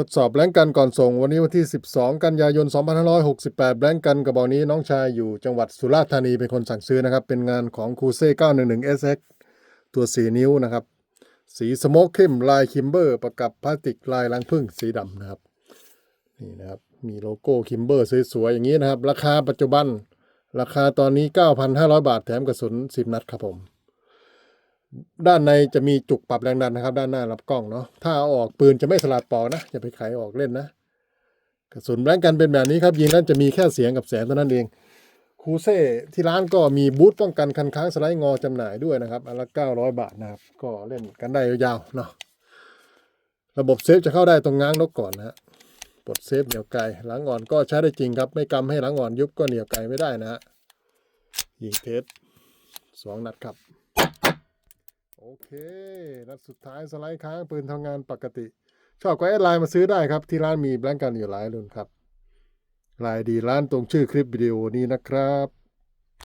ทดสอบแบงก์กันก่อนส่งวันนี้วันที่ 12 กันยายน 2568 แบงก์กันกระบอกนี้น้องชายอยู่จังหวัดสุราษฎร์ธานีเป็นคนสั่งซื้อนะครับ เป็นงานของคูเซ่ 911 SX ตัว 4 นิ้วนะครับ สีสโมกเข้มลายคิมเบอร์ประกับพลาสติกลายรังผึ้งสีดำนะครับ นี่นะครับ มีโลโก้คิมเบอร์สวยๆ อย่างนี้นะครับ ราคาปัจจุบัน ราคาตอนนี้ 9,500 บาทแถมกระสุน 10 นัดครับผม ด้านในจะมีจุกปรับแรงดันนะครับ ด้านหน้ารับกล้องเนาะถ้าเอาออกปืนจะไม่สลัดปอกนะอย่าไปไขออกเล่นนะกระสุนแบงกันเป็นแบบนี้ครับยิงนั้นจะมีแค่เสียงกับแสงเท่านั้นเองคูเซ่ที่ร้านก็มีบูธป้องกันคันค้างสไลด์งอจำหน่ายด้วยนะครับอันละ900 บาทนะครับ ก็เล่นกันได้ยาวๆเนาะระบบเซฟจะเข้าได้ตรงง้างนกก่อนนะฮะปลดเซฟเหนียวไกลหลังอ่อนก็ใช้ได้จริงครับ ไม่กำให้หลังอ่อนยุบก็เหนียวไกลไม่ได้นะฮะยิงเทสสองนัดครับ เคนัดสุดท้ายสไลด์ค้างปืนทำงานปกติ ชอบก็แอดไลน์มาซื้อได้ครับ ที่ร้านมีแบงก์กันอยู่หลายรุ่นครับลายดีร้านตรงชื่อคลิปวิดีโอนี้นะครับ